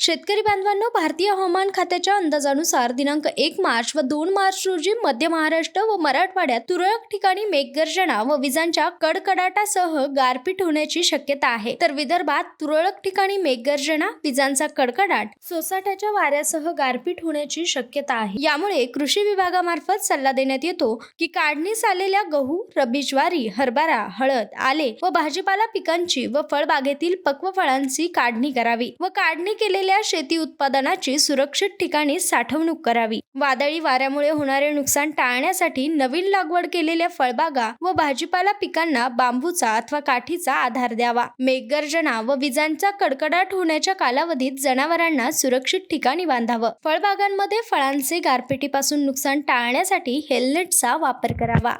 शेतकरी बांधवांनो भारतीय हवामान खात्याच्या अंदाजानुसार दिनांक एक मार्च व दोन मार्च रोजी मध्य महाराष्ट्र व मराठवाड्यात तुरळक ठिकाणी मेघगर्जना व विजांच्या कडकडाटासह गारपीट होण्याची शक्यता आहे. तर विदर्भात तुरळक ठिकाणी मेघगर्जना विजांचा कडकडाट सोसाट्याच्या वाऱ्यासह गारपीट होण्याची शक्यता आहे. यामुळे कृषी विभागामार्फत सल्ला देण्यात येतो की काढणीस आलेल्या गहू रबी ज्वारी हरभरा हळद आले व भाजीपाला पिकांची व फळबागेतील पक्व फळांची काढणी करावी व काढणी केलेल्या शेती उत्पादनाची सुरक्षित ठिकाणी साठवणूक करावी. वादळी वाऱ्यामुळे होणारे नुकसान टाळण्यासाठी नवीन लागवड केलेल्या फळबागा व भाजीपाला पिकांना बांबूचा अथवा काठीचा आधार द्यावा. मेघगर्जना व विजांचा कडकडाट होण्याच्या कालावधीत जनावरांना सुरक्षित ठिकाणी बांधावं. फळबागांमध्ये फळांचे गारपिटीपासून नुकसान टाळण्यासाठी हेल्मेटचा वापर करावा.